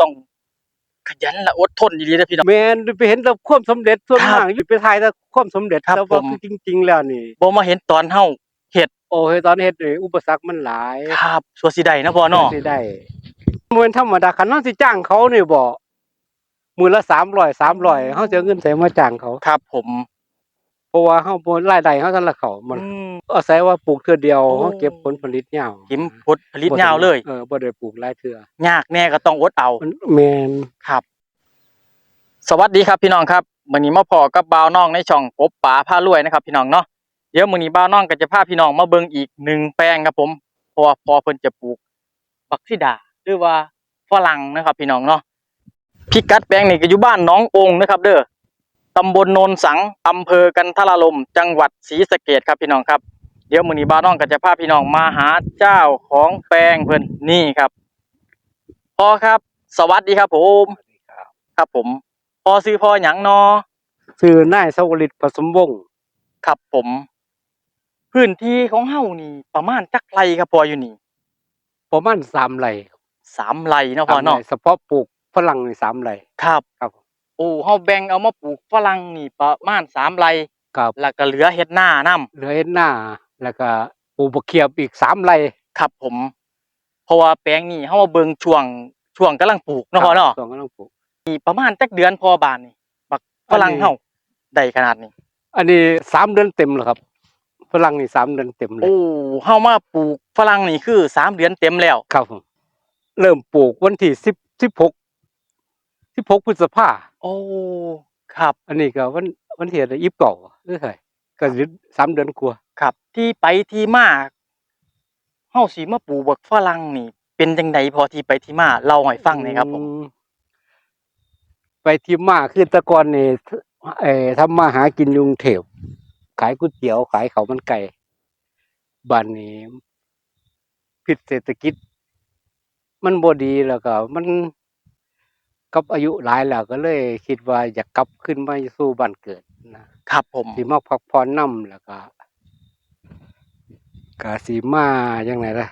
ต้องขยันและอดทนดีๆนะพี่น้อง แม่นไปเห็นแต่ความสำเร็จส่วนครับมากอยู่ไปถ่ายแต่ความสำเร็จครับแต่ว่าผม คือจริง ๆ แล้วนี่ บ่มาเห็นตอนเฮาเฮ็ดโอ้ยตอนเฮ็ดนี่อุปสรรคมันหลายครับสัวสิได้นะพ่อเนาะสิได้บ่แม่นธรรมดาคันเฮาสิจ้างเขานี่บ่มื้อละ300 300เฮาสิเอาเงินใส่มาจ้างเขา ครับผมเพ ราะว่าเฮาบ่รายได้เฮาซั่นละเขามันอืมอาศัยว่าปลูกเทื่อเดียวโอ้เฮาเก็บผลผลิตยาวกิมผลผลิตยาวเลยเออบ่ได้ปลูกหลายเทื่อยากแน่ก็ต้องอดเอามันแม่นครับ สวัสดีครับพี่น้องครับมื้อนี้มาพอกับบ่าวน้องในช่องกบป๋าพารวยนะครับ พี่น้องเนาะเดี๋ยวมื้อนี้บ่าวน้องก็จะพาพี่น้องมาเบิ่งอีกหนึ่งแปลงครับผมเพราะว่าพอเพิ่นจะปลูกบักซิดาหรือว่าฝรั่งนะครับ พี่น้องเนาะพิกัดแปลงนี่ก็อยู่บ้านหน้ององค์นะครับ เด้อ ตำบลโนนสังอำเภอกันทรลม จังหวัดศรีสะเกษครับพี่น้องครับ เดี๋ยวมื้อนี้บ่าวน้องก็จะพาพี่น้องมาหาเจ้าของแปลงเพิ่นนี่ครับพ่อครับ สวัสดีครับผมครับผมพอซื้อพอหยังเนอชื่อนายสวริตผสมวงศ์ครับผม พื้นที่ของเฮานี่ ประมาณจักไรครับพออยู่นี่ประมาณ3ไร่สามไรเนาะพอสามเนาะไร่เฉพาะปลูกฝรั่งนี่3ไร่ครับ ครับผม โอ้เฮาแบ่งเอามาปลูกฝรั่งนี่ประมาณสามไรครับแล้วก็เหลือเฮ็ดหน้านํเหลือเฮ็ดหน้าแล้วก็ปลูกบักเขียบอีก3ไร่ครับผม เพราะว่าแปลงนี้เฮามาเบิ่งช่วงช่วงกำลังปลูกเนาะพอเนาะส่วนกำลังปลูกนี่ประมาณจักเดือนพอบานนี่บักฝรั่งอันนี้เฮาได้ขนาดนี้ อันนี้3เดือนเต็มแล้วครับฝรั่งนี่3เดือนเต็มเลยโอ้เฮามาปลูกฝรั่งนี่คือสามเดือนเต็มแล้วครับผมเริ่มปลูกวันที่ 10 16 16พฤษภาโอ้ ครับ อันนี้ก็วันวันที่ยี่สิบเก้าหรือไงก็สิสามเดือนกว่าครับ ที่ไปที่มาเฮาสิมาปลูกบักฝรั่งนี่ เป็นจังไดพอที่ไปที่มาเล่าให้ฟังหน่อยครับผมอืไปที่มาคือแตะกอนนี่เอ่อทำมาหากินอยุงเทพขายก๋วยเตี๋ยวขายข้าวมันไก่บ้านนี้พิษเศรษฐกิจ มันบ่ดีแล้วก็ มัน กับอายุหลายแล้วก็เลยคิดว่าอยากกลับขึ้นมาสู่บ้านเกิดนะครับผมสิมาพักผ่อนนํแล้วก็ก็สิมาจังไดล่ะ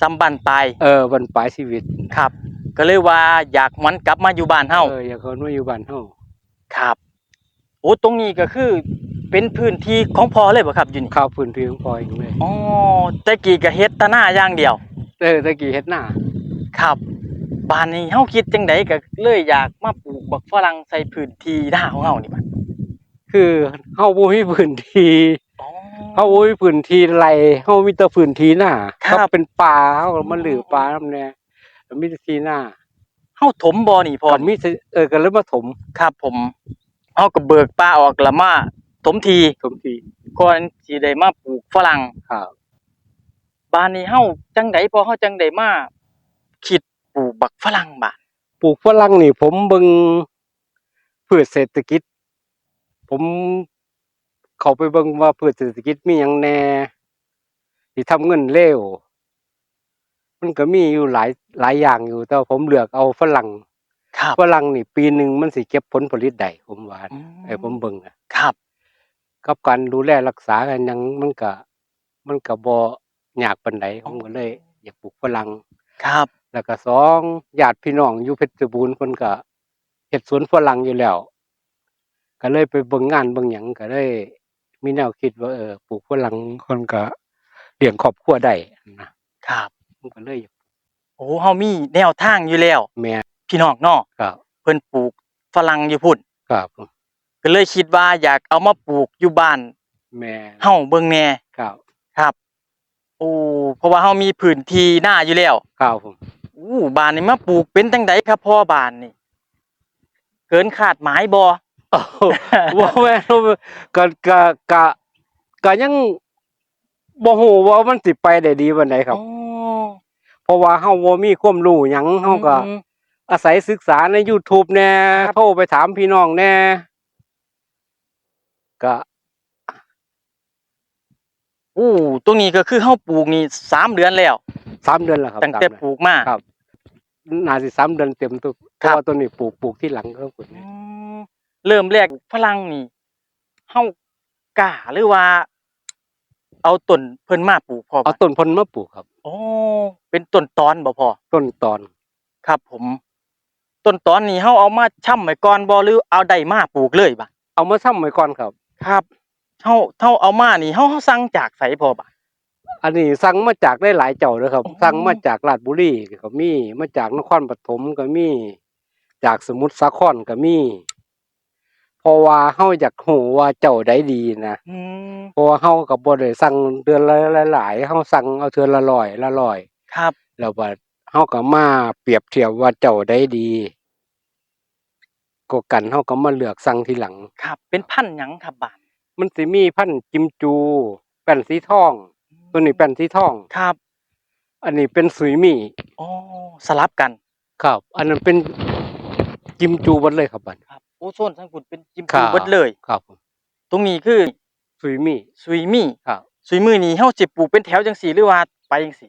ซัมบันปลายเออวันปลายชีวิตครับ ก็เลยว่าอยากหวนกลับมาอยู่บ้านเฮาเอออยากคนมาอยู่บ้านเฮาครับโอ้ตรงนี้ก็คือเป็นพื้นที่ของพ่อเลยบ่ครับอยู่นี่ข้าวพื้นที่ของพ่อเองเลยอ๋อแต่กี้ก็เฮ็ดแตะหน้าอย่างเดียว เออตะกี้เฮ็ดหน้าครับ บ้านนี้เฮาคิดจังไดก็เลยอยากมาปลูกบักฝรั่งใส่พื้นที่หน้าของเฮานี่บัดคือเฮาบ่มีพื้นที่อ๋อเฮาบ่มีพื้นที่ไรเฮามีแต่พื้นที่หน้าครับก็เป็นป่าเฮาก็มาลือป่านำแน่แล้วมีแต่ที่หน้าเฮาถมบ่นี่พ่อก็มีแต่เออก็เลยมาถมครับผมเฮาก็เบิกป่าออกแล้วมาถมทีถมที่ก่อนสิได้มาปลูกฝรั่งครับบ้านนี้เฮาจังไดพอเฮาจังไดมาคิด ปลูกบักฝรั่งบาดปลูกฝรั่งนี่ผมเบิ่งพืชเศรษฐกิจ ผมเข้าไปเบิ่งว่าพืชเศรษฐกิจมีหยังแหน่ที่ทำเงินเร็ว มันก็มีอยู่หลายหลายอย่างอยู่ แต่ว่าผมเลือกเอาฝรั่งครับฝรั่งนี่ ปีหนึ่งมันสิเก็บผลผลิตได้ผมว่าอืไอ้ผมเบิ่งอะครับกับการดูแลรักษากันยังมันก็มันก็บ่ยากปานใดผมก็เลย อยากปลูกฝรั่ง ครับ แล้วก็สองญาติพี่น้องอยู่เพชรบูรณ์เพิ่นก็เฮ็ดสวนฝรั่งอยู่แล้ว ก็เลยไปเบิ่งงานเบิ่งหยังก็เลยมีแนวคิดว่าเออปลูกฝรั่งคนก็เลี้ยงครอบครัวได้นะครับผมก็เลยอยากโอ้เฮามีแนวทางอยู่แล้ว แม่พี่น้องเนาะครับเพิ่นปลูกฝรั่งอยู่พุ่นครับก็เลยคิดว่าอยากเอามาปลูกอยู่บ้านแม่เฮาเบิ่งแหน่ครับ ครับ โอ้เพราะว่าเฮามีพื้นที่หน้าอยู่แล้วครับผม อู้บ้านนี่มาปลูกเป็นจังไดครับพ่อบ้านนี่ เกินคาดหมายบ่โอ้โหว่าแม่นว่าก็ก็ก็ก็ยังบ่ฮู้ว่ามันสิไปได้ดีปานใดครับอ๋อเพราะว่าเฮาบ่มีความรู้หยังเฮาก็อืมอาศัยศึกษาใน YouTube แหน่ครับโทรไปถามพี่น้องแหน่ก็อู้ตรงนี้ก็คือเฮาปลูกนี่สามเดือนแล้วสามเดือนแล้วครับตั้งแต่สามปลูกมาครับเดือ นน่าสิสามเดือนเต็มตัวเพครัราะบว่าตัวนี้ปลูกปลูกที่หลังก็ปลูกอืมเริ่มแรกฝรั่งนี่เฮากล้าหรือว่า เอาต้นเพิ่นมาปลูกพอเอาต้นพลมาปลูกครับ โอ้เป็นต้นตอนบ่พอต้นตอนครับ ผม ต้นตอนนี้เฮาเอามาช่ำไว้ก่อนบ่หรือเอาได้มาปลูกเลยบ่เอามาซ้ำไว้ก่อนครับ ครับเฮาเฮาเอามานี่เฮาเฮาสั่งจากไสพอบ่ อันนี้สั่งมาจากได้หลายเจ้าเลยครับอ๋อสั่งมาจากราชบุรีก็มีมาจากนครปฐมก็มี จากสมุทรสาครก็มีเพราะว่าเฮาอยากรู้ว่าเจ้าใดดีนะอืมเพราะว่าเฮาก็บ่ได้สั่งเดือนละหลายๆเฮาสั่งเอาเทือนละร้อยละร้อยครับ แล้วบัดเฮาก็มาเปรียบเทียบว่าเจ้าใดดีก็กันเฮาก็มาเลือกสั่งทีหลังครับ เป็นพันธุ์หยังครับบาดมันสิมีพันธุ์จิมจูแป้นสีทอง ตัวนี้แป้นสีทอง ครับอันนี้เป็นสุยหมี่อ๋อสลับกันครับ อันนั้นเป็นจิมจูเบัดเลยครับบัด ครับโอโซนทั้งคุณเป็นจิมครัพูบ เบิดเลย ครับผมตรงนี้คือสุยหมี่ ซุยมี่ครับ ซุยมือนี้เฮาสิปลูกเป็นแถวจังซี่หรือว่าไปจังซี่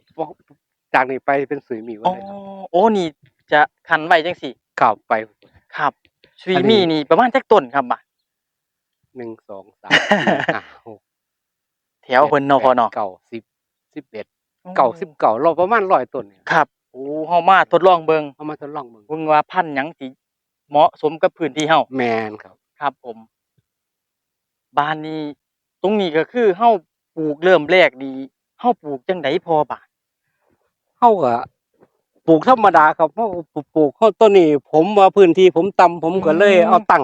จากนี้ไปเป็นสุยหมี่เบัดอ๋อเลยครับโอ้นี่จะคันไว้จังซี่ ครับไป ครับซุยอันนี้ มี่นี่ประมาณจักต้นครับบาดหนึ่งสองสามสี่ห้าหก แถวเพิ่นเนาะพอเนาะเก้าสิบสิบเอ็ดเก้าสิบเก้าเราประมาณร้อยต้นเนี่ยครับโอ้เฮามาทดลองเบิ่งเอามาทดลองเบิ่งเบิ่งว่าพันธุ์หยังสิเหมาะสมกับพื้นที่เฮาแมนครับ ครับผม บ้านนี้ ตรงนี้ก็คือเฮาปลูกเริ่มแรกดีเฮาปลูกจังไดพอบาดเฮาก็ปลูกธรรมดาครับเฮาก็ปลูกเฮาต้นนี้ ผมว่าพื้นที่ผมต่ำผมก็เลย เอาตั้ง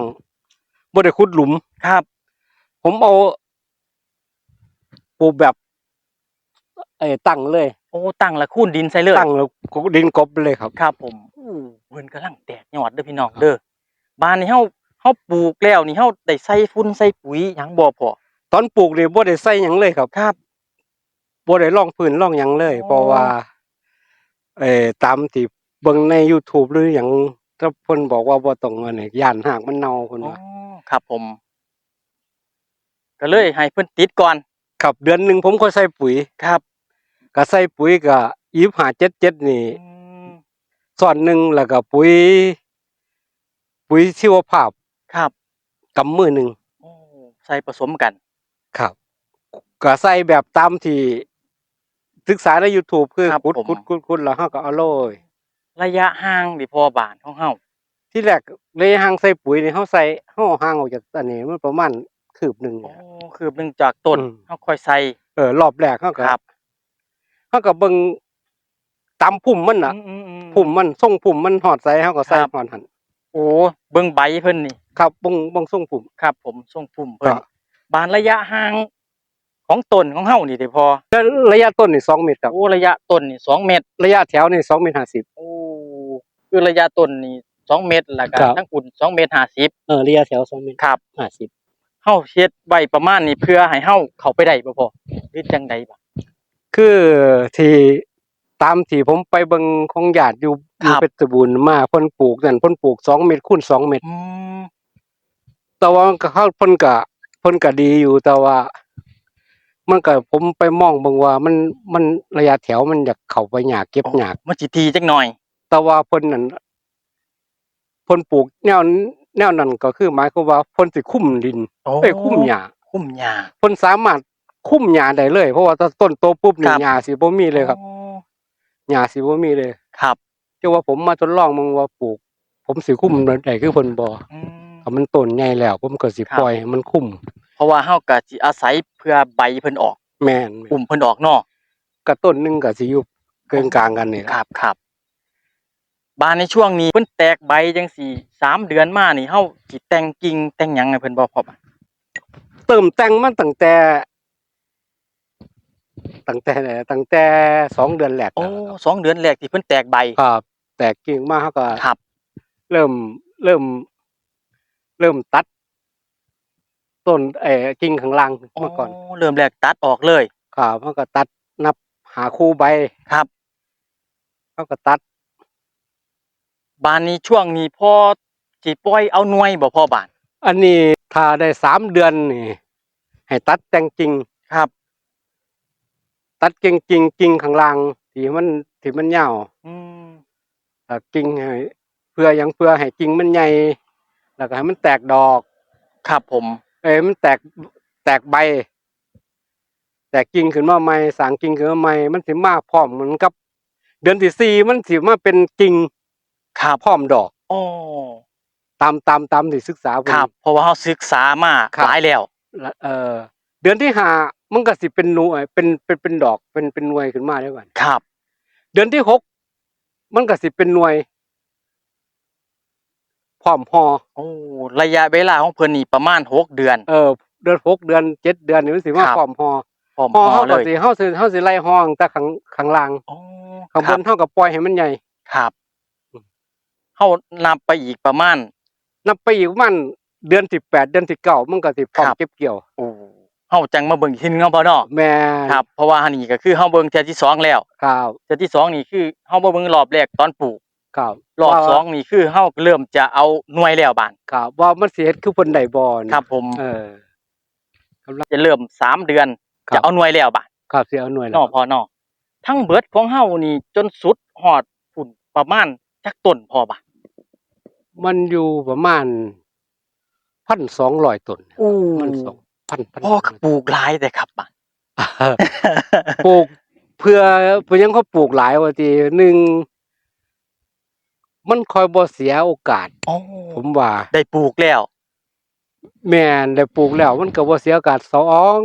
บ่ได้ขุดหลุมครับ ผมเอา ปลูกแบบเอ้ตั้งเลยโอ้ตั้งละคูนดินใส่เลยตั้งแล้วก็ดินกบไปเลยครับ ครับ ผมอู้เพิ่นกำลังแตกยอดเด้อพี่น้องเด้อบ้านนี้เฮาเฮาปลูกแล้วนี่เฮาได้ใส่ฝุ่นใส่ปุ๋ยหยังบ่พอตอนปลูกนี่บ่ได้ใส่หยังเลยครับครับบ่ได้ร่องพื้นร่องหยังเลยอ๋อเพราะว่าเอ่อตามที่เบิ่งใน YouTube หรือหยังถ้าเพิ่นบอกว่าบ่ต้องอันนี้ย่านหากมันเน่าเพิ่นอ๋อว่าครับ ผม ก็เลยให้เพิ่นติดก่อน ครับเดือนหนึงผมก็ใส่ปุ๋ยครับก็ใส่ปุ๋ยก็2577นี่อืมส่วนหนึงแล้วก็ปุ๋ย ปุ๋ยชีวภาพครับกำมือหนึงโอ้ใส่ผสมกัน ครับ ก็ใส่แบบตามที่ศึกษาใน YouTube คือครับขุดผมขุดขุดขุดแล้วเฮาก็เอาโรยระยะห่างดิพอบานของเฮาที่แรกเลยห่างใส่ปุ๋ยนี่เฮาใส่เฮาห่างออกจากอันนี้มันประมาณ คืบหนึงโอ้เนี่ย คืบหนึงจากต้นอืมเฮาค่อยใส่ เออรอบแรกเฮาก็ครับเฮาก็เบิ่งตามพุ่มมันน่ะ อือือื พุ่มมันทรงพุ่มมันฮอดใส่เฮาก็ใส่ครับฮอดหั่นโอ้เบิ่งใบเพิ่นนี่ครับเบิ่งเบิ่งทรงพุ่ม ครับ ผมส่งปุ่มเพิ่นก็บานระยะห่างของต้นของเฮานี่ได้พอแล้วระยะต้นนี่2เมตรครับโอ้ระยะต้นนี่สองเมตร ระยะแถวนี่2เมตร50โอ้คือระยะต้นนี่สองเมตรแล้วก็ครับ ทั้งคุณสองเมตรห้าสิบเออระยะแถว2เมตรครับ50 เฮาเฮ็ดไว้ประมาณนี้เพื่อให้เฮาเข้าไปได้บ่พอหรือจังใดบ่คือที่ตามที่ผมไปเบิ่งของญาติอยู่อยู่ครับเพชรบูรณ์มาเพิ่นปลูกนั่นเพิ่นปลูก2เมตรคูณ2เมตรอืมแต่ว่ามันก็เขาเพิ่นก็เพิ่นก็ดีอยู่แต่ว่า มันก็ผมไปมองเบิ่งว่ามันมันระยะแถวมันอยากเข้าไปยากเก็บยากมันสิทีจักหน่อย แต่ว่าเพิ่นนั่นเพิ่นปลูกแนว แนวนั้นก็คือหมายความว่าเพิ่นสิคุ้มดินโอ้เอ้ยคุ้มหญ้าคุ้มหญ้าเพิ่นสามารถคุ้มหญ้าได้เลย เพราะว่าถ้าต้นโตปุ๊บนี่ครับหญ้าสิบ่มีเลยครับโอ้หญ้าสิบ่มีเลยครับแต่ว่าผมมาทดลองมึงว่าปลูก ผมสิคุ้มได้คือเพิ่นบ่อืม ถ้ามันต้นใหญ่แล้ว ผมก็สิครับ ปล่อยให้มันคุ้มเพราะว่าเฮาก็สิอาศัยเพื่อใบเพิ่นออกแม่นปุ่มเพิ่นออกเนาะก็ต้นหนึงก็สิอยู่เกินกลางกันนี่ครับครับ บานในช่วงนี้เพิ่นแตกใบจังสี่สามเดือนมานี่เฮาสิแต่งกิ่งแต่งหยังให้เพิ่นบ่พอปะเติมแต่งมันตั้งแต่ ตั้งแต่ไหนตั้งแต่สองเดือนแรกโอ้แล้วครับสองเดือนแรกที่เพิ่นแตกใบครับ แต่กิ่งมาเขาก็ครับ เริ่ม เริ่ม เริ่มตัด ต้นเอ่อกิ่งข้างล่างเมื่อก่อนโเริ่มแรกตัดออกเลย ครับเขาก็ตัดนับหาคู่ใบครับ เขาก็ตัด บานนี้ช่วงนี้พอสิปล่อยเอาหน่วยบ่พอบาน อันนี้ถ้าได้สามเดือนนี่ให้ตัดแต่งกิ่งครับ ตัดกิ่งกิ่งกิ่งข้างล่างที่มันที่มันยาวอืมเอ่อกิ่งให้เพื่อหยังเพื่อให้กิ่งมันใหญ่แล้วก็ให้มันแตกดอก ครับผม เอ้ยมันแตกแตกใบ แตกกิ่งขึ้นมาใหม่สร้างกิ่งขึ้นมาใหม่มันสิมาพร้อมเหมือนกับ เดือนที่สี่มันสิมาเป็นกิ่ง ครับพร้อมดอกโอ้ตามตามตามที่ศึกษาเพิ่นครับ เพราะว่าเฮาศึกษามาครับ หลายแล้วละเออเดือนที่ห้ามันก็สิเป็นหน่วยเป็นเป็นเป็นดอกเป็นเป็นหน่วยขึ้นมาได้ก่อนครับ เดือนที่หกมันก็สิเป็นหน่วยพร้อมพอโอ้ ระยะเวลาของเพิ่นนี่ประมาณหกเดือน เออ เดือนหกเดือนเจ็ดเดือนนี่มันสิมาครับ พร้อมพอพร้อมพอพอเฮาเลก็ยสิเฮาสิเฮาสิไล่ห้องแต่ข้างข้างล่างโอ้ข้างครับบนเฮาก็ปล่อยให้มันใหญ่ ครับอืม เฮานับไปอีกประมาณ นับไปอีกประมันเดือนสิบแปดเดือนสิบเก้ามันก็สิพร้อมครับ เก็บเกี่ยวโอ้เฮาจังมาเบิ่งอีกทีนึงเนาะพ่อเนาะแม่นครับเพราะว่าอันนี้ก็คือเฮาเบิ่งเทื่อที่สองแล้วครับเทื่อที่สองนี่คือเฮาบ่เบิ่งรอบแรกตอนปลูกครับรอบว่าสองนี่คือเฮาเริ่มจะเอาหน่วยแล้วบานครับว่ามันสิเฮ็ดคือเพิ่นได้บ่นี่ครับ ผมเออ จะเริ่มสามเดือน ครับ จะเอาหน่วยแล้วบานครับสิเอาหน่วยแล้เนาะวพอเนาะทั้งเบิดของเฮานี่จนสุดฮอดฝุ่นประมาณจักต้นพอบา มันอยู่ประมาณ1,200ต้นอู้มันสองพันพันพ่อก็ปลูกหลายแต่ครับบานปลูกเพื่อเพื่อยังเขาปลูกหลายว่าทีหนึ่งมันคอยบ่เสียโอกาสโอ้ผมว่า ได้ปลูกแล้ว แม่นได้ปลูกแล้ว มันก็บ่เสียโอกาสสอง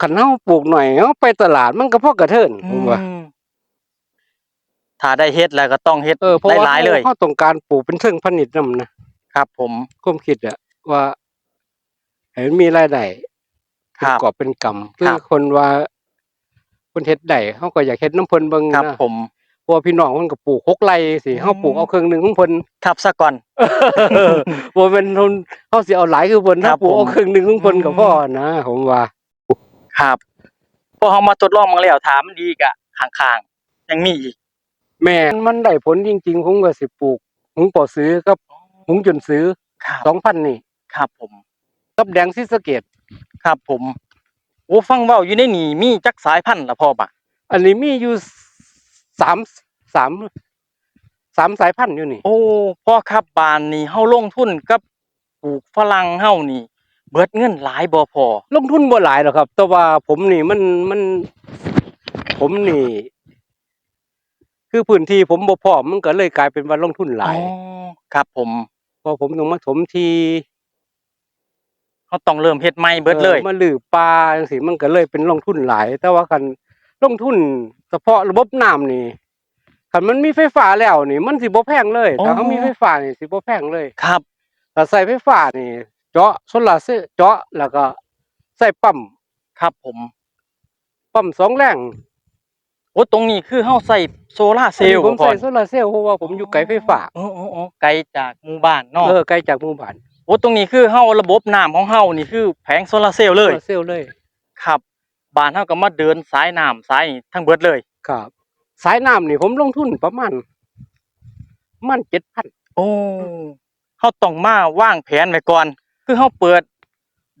คันเฮาปลูกหน่อยเฮาไปตลาดมันก็พอกระเทินผมว่าอืม ถ้าได้เฮ็ดแล้วก็ต้องเฮ็ดเออเพราะว่าหลายๆเลยเฮาต้องการปลูกเป็นเชิงพาณิชย์นำนะครับ ผมความคิดอะว่าให้มันมีรายได้คเป็นรับ กอบเป็นกำครัคือบคนว่าเพิ่นเฮ็ดได้เฮาก็อยากเฮ็ดน้ำเพิ่นเบิ่งครับ นะผม เพราะว่าพี่น้องมันก็ปลูกหกไร่สิเฮาปลูกเอาครึ่งหนึงของเพิ่นครับซะก่อนบ่แม่นเฮาเฮาสิเอาหลายคือเพิ่นครัเฮาบปลูกเอาผม ครึ่งหนึงของเพิ่นก็พอนะผมว่า ครับพอเฮามาทดลองมาแล้วถามมันดีกะข้างๆยังมีอีก แม่นมันได้ผลจริงๆผมก็สิปลูกหุงปอซื้อกับหุงจนซื้อครับ2,000นี่ครับผม กับแดงศรีสะเกดครับผมโอ้ฟังเว้าอยู่ในนี่มีจักสายพันธุ์ละพ่อบ่ะอันนี้มีอยู่สามสามสามสายพันธุ์อยู่นี่ โอ้พ่อครับบ้านนี่เฮาลงทุนกับปลูกฝรั่งเฮานี่ เบิดเงินหลายบ่พอลงทุนบ่หลายหรอกครับ แต่ว่าผมนี่มันมัน ผมนี่ คือพื้นที่ผมบ่พร้อมมันก็เลยกลายเป็นว่าลงทุนหลายอ๋อครับผมเพราะผมต้องมาถมทีเฮาต้องเริ่มเฮ็ดใหม่เบิดเลยออมาลือปลาจังซี่มันก็เลยเป็นลงทุนหลาย แต่ว่าคันลงทุนเฉพาะระบบน้ำนี่คันมันมีไฟฟ้าแล้วนี่ มันสิบ่แพงเลยถ้าเขามีไฟฟ้านี่สิบ่แพงเลย ครับ ถ้าใส่ไฟฟ้านี่ เจาะโซลาร์เซลล์เจาะแล้วก็ใส่ปั๊ม ครับผม ปั๊มสองแรง โอ้ตรงนี้คือเฮาใส่โซลาร์เซลล์ผมพ่อใส่โซลาร์เซลล์เพราะว่าผมอยู่ไกลไฟฟ้าโอ้โอ้โอ้ไกลจากหมู่บ้านเนาะเออไกลจากหมู่บ้านโอ้ตรงนี้คือเฮาระบบน้ำของเฮานี่คือแผงโซลาร์เซลล์เลยโซลาร์เซลล์เลยครับบ้านเฮาก็มาเดินสายน้ำสายนี่ทั้งเบิดเลยครับ สายน้ำนี่ผมลงทุนประมาณประมัน7,000โอ้เฮาต้องมาวางแผนไว้ก่อน คือเฮาเปิด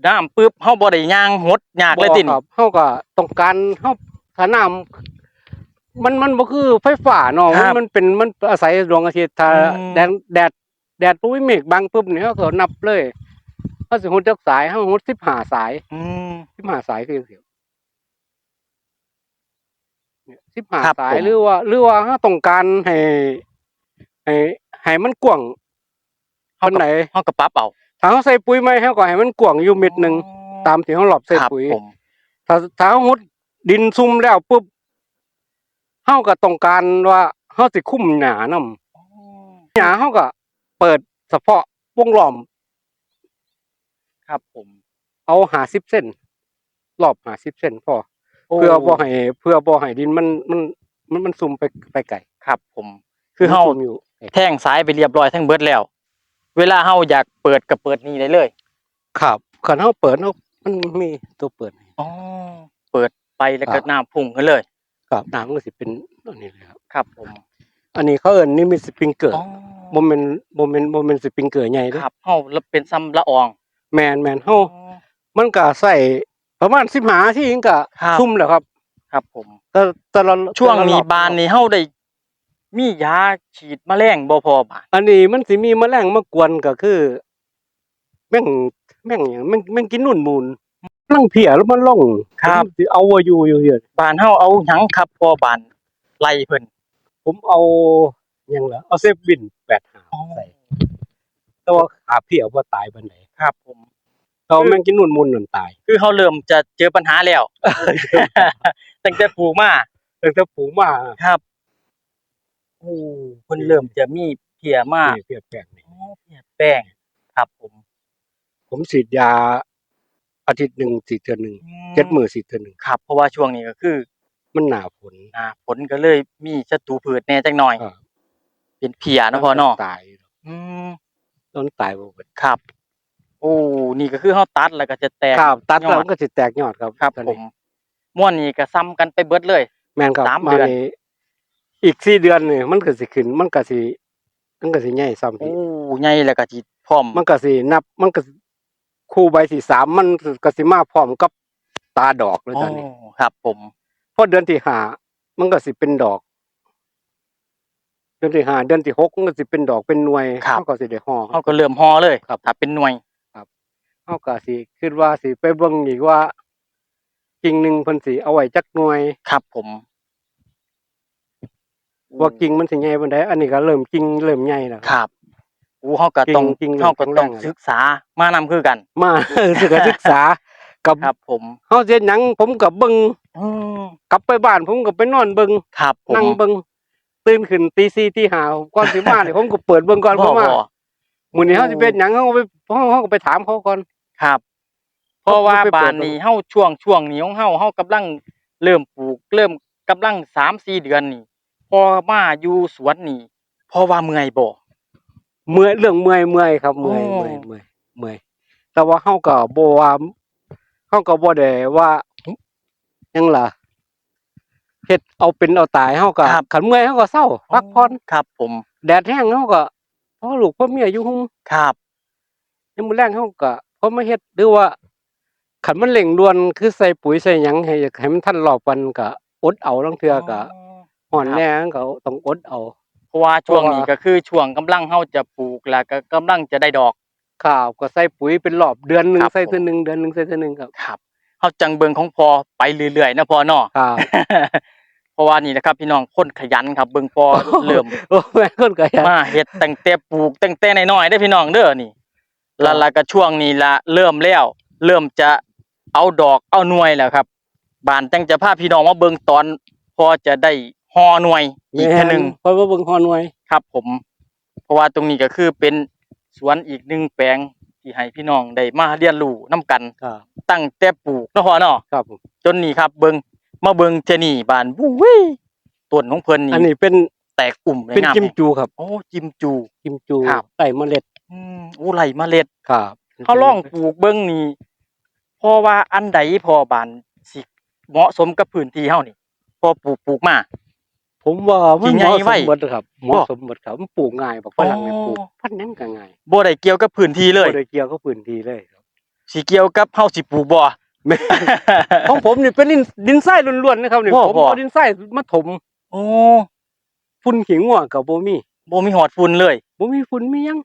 น้ำปึ๊บเฮาบ่ได้ย่างหดยากเลยติครับเฮาก็ต้องการเฮาถ้าน้ำ มันมันบ่คือไฟฟ้าเนาะมันมันเป็นมันอาศัยดวงอาทิตย์ถ้าแดดแดดแดดปุ๊บมีเมฆบังปุ๊บนี่เฮาก็นับเลยเฮาสิฮุดจักสายเฮาฮุด15สายอืม15สายคือจังซี่เนี่ยครับ15สายผม หรือว่า หรือว่าเฮาต้องการให้ให้ให้มันกว้างเฮาปานก็ไหนเฮาก็ปรับเอาถ้าเฮาใส่ปุ๋ยใหม่เฮาก็ให้มันกว้างอยู่เม็ดหนึงตามที่เฮาหลอบใส่ครับปุ๋ย ผม ถ้าถ้าเฮาหุดดินซุ่มแล้วปุ๊บ เฮาก็ต้องการว่าเฮาสิคุมหญ้านำหญ้าเฮาก็เปิดเฉพาะวงล้อม ครับผม เอา50เส้น รอบ50เส้นพอเพื่อบ่ให้เพื่อบ่ให้ดินมันมันมันมันซุ่มไปไปไกลครับผม คือเฮา มันซุ่มอยู่แท่งสายไปเรียบร้อยทั้งเบิดแล้ว เวลาเฮาอยากเปิดก็เปิดนี่ได้เลยครับคันเฮาเปิดเฮามันมีตัวเปิดอ๋อเปิดไปแล้วก็ครับ น้ำพุ่งขึ้นเลย ครับน้ำมันก็สิเป็นอันนี้เลยครับ ครับผม อันนี้เขาเอิ้นนี่มีสปริงเกอร์อ๋อบ่แม่นบ่แม่นบ่แม่นสปริงเกอร์ใหญ่เด้อครับเฮาแล้วเป็นซ้ำละอองแม่นแม่นเฮามันก็ใส่ประมาณสิบหาที่ยิงก็ครับทุ่มแล้วครับ ครับผม แต่แต่ละช่วงแต่ละรนี้อบบานนี่เฮาได้ มียาฉีดแมลงบ่พอบาดอันนี้มันสิมีแมลงมากวนก็คือ แม่งแม่งหยังแม่งแม่งกินนุ่นมูล ลังเพียแล้วมันลงผมสิเอาว่าอยู่อยู่เฮียบ้านเฮาเอาหยังครับพอบานไล่เพิ่นผมเอายังเหรอเอาเซฟบินแปดหาใส่แต่ว่าขาเพียวว่าตายบันไหนครับผมเราแม่งกินนุ่นมุนนุ่นตายคือเขาเริ่มจะเจอปัญหาแล้ว ตั้งแต่ปลูกมาตั้งแต่ปลูกมาครับโอ้เพิ่นเริ่มจะมีเพียมานี่เพียแปลกนี่อ๋อเพียแป้งครับผม ผมฉีดยา อาทิตย์หนึ่งฉีดเทือหนึ่งเจ็ดมือฉีดเทือหนึ่งครับ เพราะว่าช่วงนี้ก็คือ มันหนาฝนอ่าผลก็เลยมีศัตรูพืชแหน่จักหน่อยครับเป็นเพียเนาะพ่อเนาะตายอืมต้นตายบ่เบิดครับ โอ้นี่ก็คือเฮาตัดแล้วก็จะแตก ครับ ตัดยแล้อวดมันก็สิแตกยอดครับครับตอนผนี้มม่วนนี่ก็ซ้ำกันไปเบิดเลย แม่นครับสามเดือน อีกสี่เดือนนี่มันก็สิขึ้น มันก็สิมันก็สิใหญ่ซ้ำโอ้พี่ใหญ่แล้วก็สิพร้อมมันก็สินับ มันก็สิ คู่ใบที่สามมันก็สิมาพร้อมกับตาดอกเลยโอ้ตอนนี้ครับ ผมพอเดือนที่ห้ามันก็สิเป็นดอก เดือนที่ห้าเดือนที่หกมันก็สิเป็นดอกเป็นหน่วยเขาก็สิได้ห่อเฮาก็เริ่มฮอเลยครับ ถ้าเป็นหน่วย เขาก็สิคิดว่าสิไปเบิ่งอีกว่ากิ่งหนึ่งเพิ่นสิเอาไว้จักหน่วย ครับ ผมว่ากิ่งมันสิใหญ่ปานใดอันนี้ก็เริ่มกิ่งเริ่มใหญ่แล้วครับโอ้เฮาก็ต้องจริงๆเฮาก็ต้องแข็งแรงอะศึกษามานำคือกัน มาศึกษาศึกษากับครับ ผมเฮาเฮ็ดหยังผมก็เบิ่งอืมกลับไปบ้านผมก็ไปนอนเบิ่งครับผมนั่งเบิ่งตื่นขึ้นตี4ตี5ก่อนสิมานี่ผมก็เปิดเบิ่งก่อนเพบ่ราะว่าบ่ มื้อนี้เฮาสิเป็นหยังเฮาก็ไปเฮาเฮาก็ไปถามเขาก่อน ครับเพราะว่าไปเปิดบ้านนี้เฮาช่วงช่วงนี้ของเฮาเฮากำลังเริ่มปลูก เริ่มกำลัง3-4เดือนนี่พอมาอยู่สวนนี่เพราะว่าเมื่อยบ่ เมื่อยเรื่องเมื่อยเมื่อยครับเมื่อยโอ้เมื่อยเมื่อยเมื่อยแต่ว่าเฮาก็บ่ว่าเฮาก็บ่ได้ว่าหยังล่ะเฮ็ดเอาเป็นเอาตายเฮาก็คันเมื่อยเฮาก็เศร้าพักผ่อนครับผม แดดแห้งเฮาก็พอลูกพอเมียอยู่หุมครับ ยามมื้อแลงเฮาก็พอมาเฮ็ดหรือว่าคันมันเร่งด่วนคือใส่ปุ๋ยใส่หยังให้ให้มันทันรอบวันก็อดเอาลางเทื่อก็ฮ้อนแหน่ก็ต้องอดเอา เพราะว่าช่วงเพราะว่านี้ก็คือช่วงกำลังเฮาจะปลูกแล้วก็กำลังจะได้ดอกข้าวก็ใส่ปุ๋ยเป็นรอบเดือนหนึงครับใส่ผมเทื่อหนึงเดือนหนึงใส่เทื่อหนึงครับครับเฮาจังเบิ่งของพอไปเรื่อยๆนะพอเนาะครับเพราะว่านี่นะครับพี่น้องคนขยันครับ เบิ่งพอเริ่มโอ้แม่คนก็อยากมาเฮ็ดตั้งแต่ปลูกตั้งแต่น้อยๆได้อพี่น้องเด้อนี่ครับแล้วแล้วก็ช่วงนี้ละเริ่มแล้ว เริ่มจะเอาดอกเอาหน่วยแล้วครับบานจังจะพาพี่น้องมาเบิ่งตอนพอจะได้ ฮอหน่วยอีกเทื่อหนึงเพราะว่าเบิ่งฮอหน่วยครับ ผม เพราะว่าตรงนี้ก็คือเป็นสวนอีกหนึ่งแปลงที่ให้พี่น้องได้มาเรียนรู้นํกันครับตั้งแต่ปลูกเนาะพ่อเนาะครับผมจนนี่ครับ เบิ่งมาเบิ่งเจนี่บานวู้เว้ยต้นของเพิ่นอันนี่นี้เป็นแตกอุ่มได้เป็นงามจิ้มแฮงจูครับโอ้จิมจูจิ้มจูครับใส่เมล็ดอืมโอ้ไหลเมล็ดครับเขาลองปลูกเบิ่งนี่เพราะว่าอันใดพอบานสิเหมาะสมกับพื้นที่เฮานี่ พอปลูกปลูกมา ผมว่ามันสิเหใหญ่มาะสไว้มหมดครับเหมาะสมหมดครับมันปลูกง่ายบอกฝรั่งไม่ปลูกอ๋อพันธุ์หยังก็ง่ายบ่ได้เกี่ยวกับพื้นที่เลยบ่ได้เกี่ยวกับพื้นที่เลยครับสิเกี่ยวกับเฮาสิปลูกบ่แม่ของผมนี่เป็นดินดินทรายล้วนๆนะครับนี่บ่ผมบ่เอาดินทรายมาถมโอ้ฝุ่นขี้งัวก็บ่มีบ่มีหอดฝุ่นเลยบ่มีฝุ่นมีหยัง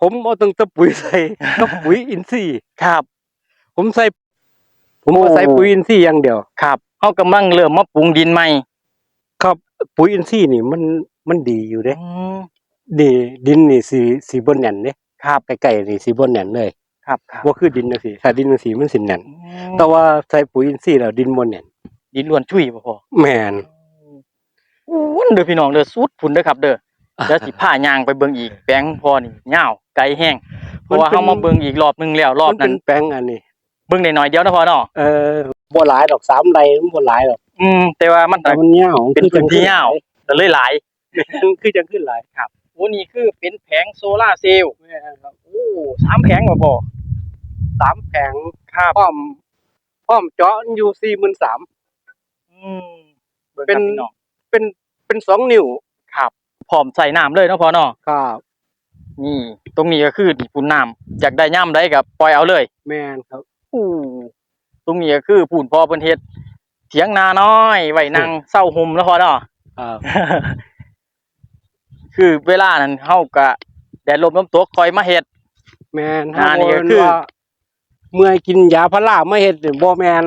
ผมเอาตั้งแต่ปุ๋ยใส่กับปุ๋ยอินทรีย์ครับ ผมใส่ ผมโอ้ก็ใส่ปุ๋ยอินทรีย์อย่างเดียวครับ เฮากำลังเริ่มมาปรุงดินใหม่ครับปุ๋ยอินทรีย์นี่มันมันดีอยู่เด้อืมดีดินนี่สีสีบ่แน่นเด้ครับใกล้ๆนี่สีบ่แน่นเลยครับครับบ่คือดินจังซี่ถ้าดินจังซี่มันสิแน่นอืมแต่ว่าใส่ปุ๋ยอินทรีย์แล้วดินบ่แน่นดินล้วนชุยบ่พอแม่นอู้นเด้อพี่น้องเด้อสุดพุ่นเด้อครับ เด้อเดี๋ยวสิพาย่างไปเบิ่งอีกแปลงของพ่อนี่ยาวไกลแห้งเพราะว่าเฮามาเบิ่งอีกรอบหนึงแล้วรอบมันนั้เป็นนแปลงอันนี้ เบิ่งได้น้อยเดียวนะพ่อเนาะ เออ บ่หลายดอกสามไร่มันบ่หลายดอกอืม แต่ว่ามันแต่มันยาวเป็นพื้นที่ยาวก็เลยหลายคือจังขึ้นหลายโอ้นี่คือเป็นแผงโซล่าร์เซลล์แม่นครับโอ้สามแผงบ่พอสามแผงครับพร้อมพร้อมเจาะอยู่43,000อืมเบิ่งเป็นครับพี่น้องเป็นเป็นสองนิ้วครับพร้อมใส่น้ำเลยเนาะพ่อเนาะครับนี่ ตรงนี้ก็คือนี่ปุ่นน้ำอยากได้ย่ำได้กับปล่อยเอาเลย แม่นครับอู้ ตรงนี้ก็คือปุ่นพ่อเพิ่นเฮ็ดเถียงนาน้อยไว้นั่งเศร้าห่มแล้วพ่อเนาะครับคือเวลานั้นเฮาก็แดดลมลมตกคอยมาเฮ็ดแม่นอ่าถ้านี่บ่ก็แม่นคือว่าเมื่อยกินยาพาราไม่เฮ็ดนี่บ่แม่น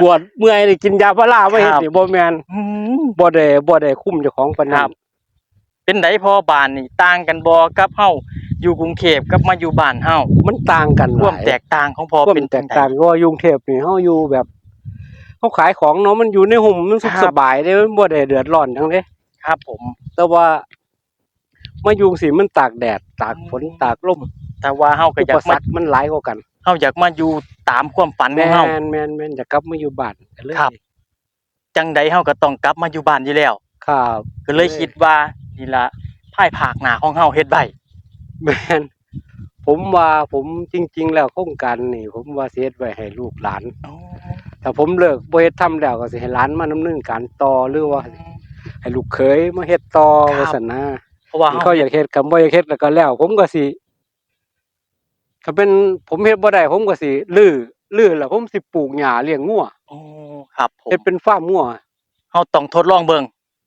ปวดเมื่อยนี่กินยาพาราไม่เฮ็ดนี่บ่แม่นอืมบ่ได้บ่ได้คุมเจ้าของปานคนั้รันบเป็นไดพอบ้านนี่ต่างกันบ่กับเฮา อยู่กรุงเทพกับมาอยู่บ้านเฮามันต่างกันความหลายแตกต่างของพอความเป็นแตกต่างก็ยุงเทพนี่เฮาอยู่แบบเขาขายของเนาะมันอยู่ในห่มมันสุขสบายเด้มันบ่ได้เดือดร้อนจังเด้ครับผม แต่ว่ามายุงสิมันตากแดด ตากฝนอืมตากลมแต่ว่าเฮาก็อุอยาปกสรมา รคมันหลายกว่ากัน เฮาอยากมาอยู่ตามความฝันขแม่องเฮา นแม่นแม่นอยากกลับมาอยู่บ้านก็เลยครับ จังใดเฮาก็ต้องกลับมาอยู่บ้านอยู่แล้ว ครับ ก็เลยคิดว่านี่ล่ะภายภาคหน้าของเฮาเฮ็ดไว้ แม่นผมว่าผมจริง ๆ แล้วโครงการนี่ ผมว่าสิเฮ็ดไว้ให้ลูกหลานถ้าผมเลิกบ่เฮ็ดทำแล้วก็สิให้หลานมาดำเนินการต่อหรือว่า ให้ลูกเขยมาเฮ็ดต่อครับ ว่าซั่นนะเพราะว่าเขาอยากเฮ็ดก็บ่อยากเฮ็ดแล้วก็แล้ว ผมก็สิถ้าเป็นผมเฮ็ดบ่ได้ ผมก็สิลื้อลื้อแล้วผมสิปลูกหญ้าเลี้ยงงัวโอ้ครับผมเฮ็ดเป็นฟาร์มงัว เฮาต้องทดลองเบิ่ง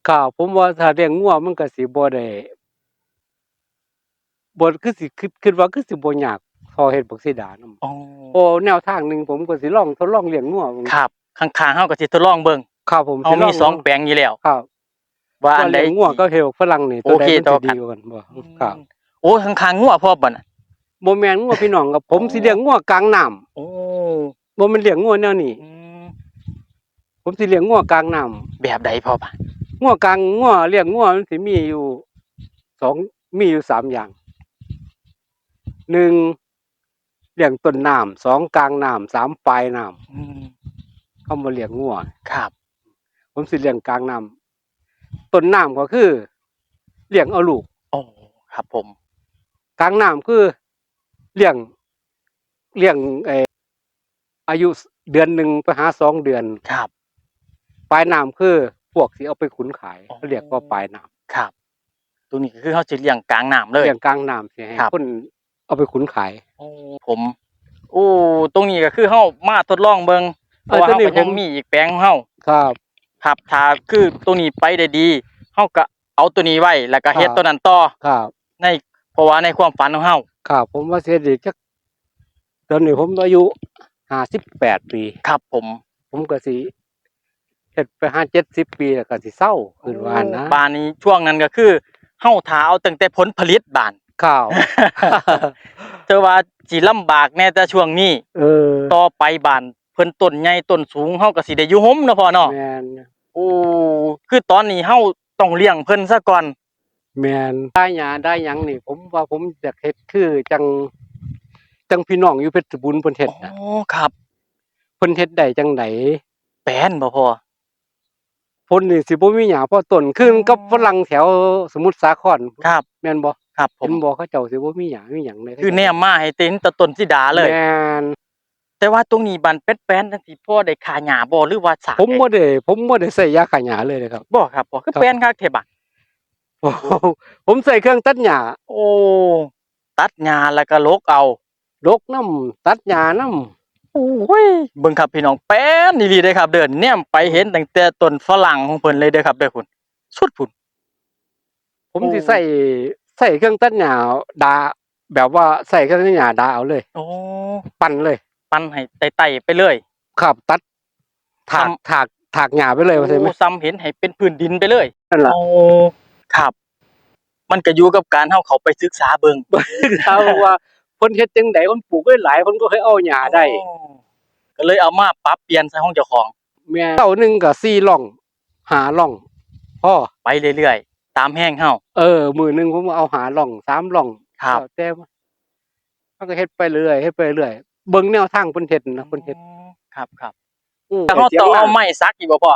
ครับผมว่าถ้าเลี้ยงงัวมันก็สิบ่ได้ บ่คือสิคิดคิดว่าคือสิบ่ยากพอเฮ็ดบักสีดานำโอ้โอ้แนวทางหนึงผมก็สิลองทดลองเลี้ยงงัวเบิ่งครับข้างๆเฮาก็สิทดลองเบิ่งครับผมเฮาสิลมีสองแปลงอยู่แล้วครับ ว่าว่าอันใดเลี้ยงงัวก็เฮ็ดฝรั่งนี่โอตัวใดเคมันต่อสิกัดีนกว่ากันบ่ครับโอ้ข้างๆงัวพ่อบ่น่ะบ่แม่นงัวพี่น้องครับผมอ๋อสิเลี้ยงงัวกลางน้ำโอ้บ่แม่นเลี้ยงงัวแนวนี้อืมผมสิเลี้ยงงัวกลางน้ำแบบใดพ่อบ่ะงัวกลางงัวเลี้ยงงัวมันสิมีอยู่สองมีอยู่สามอย่าง หนึ่งเลี้ยงต้นน้ำสองกลางน้ำสามปลายน้อืมำเขามาเลี้ยงงัวครับ ผมสิเลี้ยงกลางน้ำต้นน้ำก็คือเลี้ยงเอาลูก โอ้ครับผม กลางน้ำคือเลี้ยงเลี้ยงเอออายุเดือนหนึ่งไปหาสองเดือน ครับ ปลายน้ำคือพวกที่เอาไปขุนขายอ๋อ เขาเรียกว่าปลายน้ครับ ตัวนี้ก็คือเฮาสิเลี้ยงกลางน้ำำเลย เลี้ยงกลางน้ำสิให้ครับ คน เอาไปขุนขาย โอ้ผมโอ้ตรงนี้ก็คือเฮามาทดลองเบิ่งเพเออราะว่าตัวเฮานี้ก็ยังผมมีอีกแปลงของเฮาครับครับถ้าคือตัวนี้ไปได้ดีเฮาก็เอาตัวนี้ไว้แล้วก็เฮ็ดครับตัวนั้นต่อครับ ในเพราะว่าในความฝันของเฮาครับผมว่าเสียดีจักตอนนี้ผมอายุห้าสิบแปดปี ครับผม ผมก็สิเฮ็ดไปห้าเจ็ดสิบปีแล้วก็สิเศร้าขึ้นว่านะบ้านนี้ช่วงนั้นก็คือเฮาถ้าเอาตั้งแต่ผลผลิตบ้าน ข้าวแต่ว่าสิลำบากแน่แต่ช่วงนี้ เออต่อไปบ้านเพิ่นต้นใหญ่ต้นสูงเฮาก็สิได้อยู่ห่มเนาะพ่อเนาะแมนโอ้คือตอนนี้เฮาต้องเลี้ยงเพิ่นซะก่อน แมนได้หยาได้หยังนี่ ผมว่าผมอยากเฮ็ดคือจัง จังพี่น้องอยู่เพชรบุญเพิ่นเฮ็ดโอ้นะครับ เพิ่นเฮ็ดได้จังไดแปลนบ่พ่อ เพิ่นนี่สิบ่มีหยังพอต้นคือกับฝรั่งแถวสมุทรสาครครับ แม่นบ่ ครับผเห็มนบ่เขาเจ้าสิบ่มีหยังมีหยังเลยคือแนมมาให้เต็นแตะต้นสิดาเลย แม่นแต่ว่าตรงนี้บ้านเป็ดแป้นจังซี่พ่อได้ขาหญ้าบ่หรือว่าสากผมบ่ได้ผมบ่ได้ใส่ยาฆ่าหญ้าเลยนะครับ บ่ครับบ่คือครับ แป้นคักแท้บัดผมใส่เครื่องตัดหญ้าโอ้ตัดหญ้าแล้วก็ลกเอารกน้ำตัดหญ้าน้ำโอ้ยเบิ่งครับพี่น้องแป้นอีหลีเด้อครับ เดินแนมไปเห็นตั้งแต่ต้นฝรั่งของเพิ่นเลยเด้อครับเด้อคุณสุดพุ่น ผมโอ้สิใส่ ใส่เครื่องตัดหญ้าดาแบบว่าใส่เครื่องตัดหญ้าดาเอาเลย โอ้ปั่นเลย ปั้นให้ไต่ๆไปเลย ครับตัดถากทำ ถากถากหญ้าไปเลยว่าใช่ไหมโอ้ซ้ำเห็นให้เป็นพื้นดินไปเลยนั่นล่ะโอ้ครับ มันก็อยู่กับการเฮาเขาไปศึกษาเบิ่งเขาว่าคนเฮ็ดจังไดคนปลูกไว้หลายคนก็เคยเอาหญ้าได้โอ้ก็เลยเอามาปรับเปลี่ยนใส่ห้องเจ้าของ แม่เต้าหนึงก็4ร่องหาร่องพ่อไปเรื่อยๆ ตามแห้งเฮา เออ มือหนึงผมเอาหาร่องสามร่องครับ แล้วแต่ว่ามันก็เฮ็ดไปเรื่อยเฮ็ดไปเรื่อยเบิ่งแนวทางเพิ่นเฮ็ดนะเพิ่นเฮ็ดครับครับอืมแต่เฮาต้องเอาไม้ซักอีกบ่พ่อ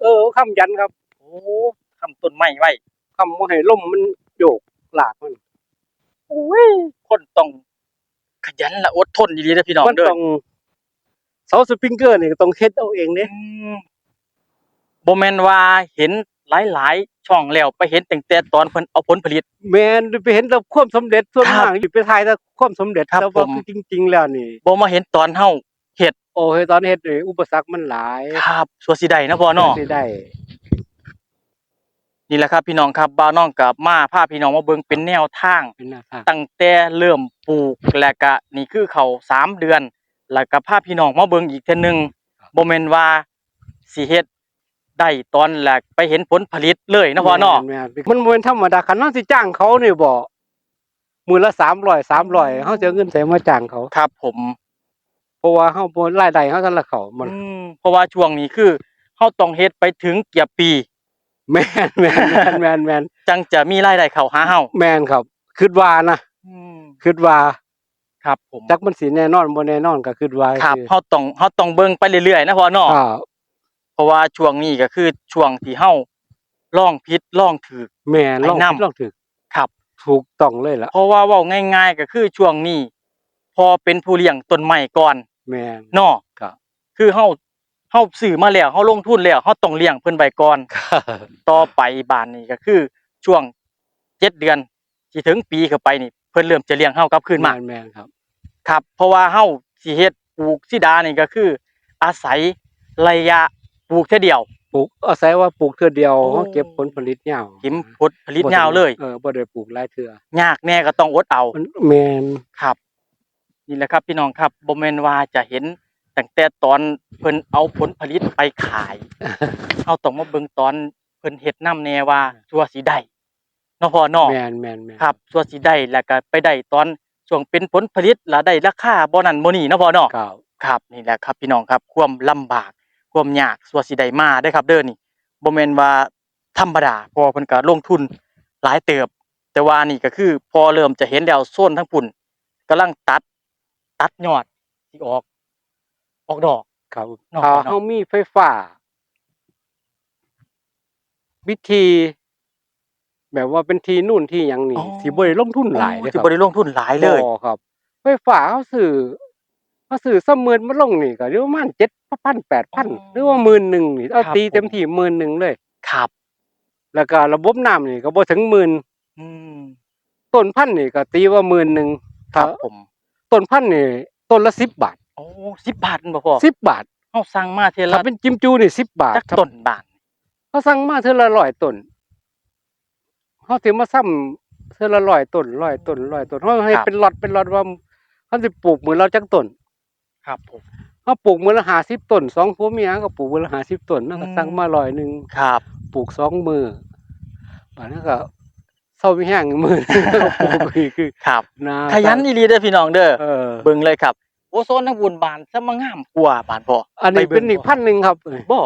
เออค้ำยันครับโอ้ทำต้นไม้ไว้ค้ำบ่ให้ลมมันโยกหลากมันโอ้ยคนต้องขยันและอดทนดีๆเด้อพี่น้องมันเด้อต้องเสาสปริงเกอร์นี่ก็ต้องเฮ็ดเอาเองเด้อืมบ่แม่นว่าเห็น หลายๆ ช่องแล้วไปเห็นตั้งแต่ตอนเพิ่นเอาผลผลิต แม่นไปเห็นแต่ความสำเร็จส่วนครับมากอยู่ไปถ่ายแต่ความสำเร็จครับแต่ว่าผม คือจริง ๆ แล้วนี่ บ่มาเห็นตอนเฮาโอ้ยตอนเฮ็ดนี่อุปสรรคมันหลายครับสัวสิได้นะพ่อเนาะ สิได้ นี่แหละครับพี่น้องครับบ่าวน้องกับมาพาพี่น้องมาเบิ่งเป็นแนวทาง เป็นหน้าทางตั้งแต่เริ่มปลูกและก็นี่คือเขาสามเดือน แล้วก็พาพี่น้องมาเบิ่งอีกเทื่อนึงบ่แม่นว่าสิเฮ็ด ได้ตอนแรกไปเห็นผลผลิตเลยนะพ่อเนาะแม่นๆมันบ่เป็นธรรมดาคันเฮาสิจ้างเขานี่บ่มื้อละ300 300เฮาสิเอาเงินใส่มาจ้างเขา ครับผมเพราะว่าเฮาบ่รายได้เฮาซั่นละเขามันอืมเพราะว่าช่วงนี้คือเฮาต้องเฮ็ดไปถึงเกือบปี แม่นแม่นแม่นแม่นแม่นจังจะมีรายได้เข้าหาเฮาแม่นครับคิดว่านะอืมคิดว่าครับผมจักมันสิแน่นอนบ่แน่นอนก็คิดว่าครับคือเฮาต้องเฮาต้องเบิ่งไปเรื่อยๆนะพ่อเนาะ อ่า เพราะว่าช่วงนี้ก็คือช่วงที่เฮาลองผิดลองถูกแม่นลองไอ้น้ำคิดลองถึกครับ ถูกต้องเลยล่ะเพราะว่าเว้าง่าย ๆ ก็คือช่วงนี้ พอเป็นผู้เลี้ยงต้นไม้ก่อนแม่นเนาะครับ คือเฮาเฮาซื้อมาแล้วเฮาลงทุนแล้วเฮาต้องเลี้ยงเพิ่นไว้ก่อน ต่อไปบ้านนี้ก็คือช่วงเจ็ดเดือนสิถึงปีเข้าไปนี่ เพิ่นเริ่มจะเลี้ยงเฮากลับคืนมาแม่นแม่นครับครับ เพราะว่าเฮาสิเฮ็ดปลูกสิดานี่ก็คือ อาศัยระยะ ปลูกแค่เดียวปลูกอาศัยว่าปลูกเทื่อเดียวโอ้เฮาเก็บผลผลิตยาวหิมผลผลิตยาวเลยเออบ่ได้ปลูกหลายเทื่อยากแน่ก็ต้องอดเอา มันแม่นครับนี่แหละครับพี่น้องครับบ่แม่นว่าจะเห็นตั้งแต่ตอนเพิ่นเอาผลผลิตไปขายเฮาต้องมาเบิ่งตอนเพิ่นเฮ็ดน้ำแน่ว่าชัวสิได้เนาะพ่อเนาะแม่นแม่นแม่นครับชัวสิได้แล้วก็ไปได้ตอนช่วงเป็นผลผลิตแล้วได้ราคาบ่นั่นบ่นี่เนาะพ่อเนาะ ครับ ครับนี่แหละครับพี่น้องครับความลำบาก ความยากชัวสิได้มาได้อครับ เด้อนี่บ่แม่นว่าธรรมดาเพอเพิ่นก็ลงทุนหลายเติบ แต่ว่านี่ก็คือพอเริ่มจะเห็นแล้วโซนทั้งปุ่นกำลังตัดตัดยอดที่ออก ออกดอกครับเนาะถ้าเนาะเฮามีไฟฟ้า วิธี แบบว่าเป็นทีนู่นที่หยังนี่อ๋อสิบ่ได้ลงทุนหลายโอ้เลยคสิรับบ่ได้ลงทุนหลายเลยบ่ครับไฟฟ้าเฮาซื้อ เฮาซื้อ20,000มาลงนี่ก็อยู่ประมาณ7,000 8,000หรือว่า10,000นึงนี่เอาครับตีผมเต็มที่10,000นึงเลย ครับแล้วก็ระบบน้ำนี่ก็บ่ถึงหมื่นอืมต้นพันธุ์นี่ก็ตีว่าหมื่นหนึงครับถ้าผมต้นพันธุ์นี่ต้นละ10บาทโอ้10บาทแม่นบ่พ่อ10บาทเฮาสั่งมาเทื่อถ้าละเป็นจิมจูนี่10บาทจักครับต้นบาทเขาสั่งมาเทื่อละ100ต้นเขาสิมาซ้ำเทื่อละ100ต้น100ต้น100ต้นเฮาให้ครับเป็นล็อตเป็นล็อตว่าเขาสิปลูกมื้อละจักต้น ครับผมเขาปลูกมื้อละ50ต้นสองผัวเมียก็ปลูกมื้อละ50ต้นนั่นก็อืมสั่งมาร้อยหนึงครับปลูกสองมื้อบัดนั้นก็เซามีแห้งอีกมื้อหนึ่งก็ปลูกอีกคือครับนาขยันอีหลีเด้อพี่น้องเด้อเออเบิ่งเลยครับโอโซนทั้งบุญบานซะมางามกว่าบานพ่ออันนี้ไบิ่งเป็นอีกบ่พันธุ์หนึงครับเอ้ยบ่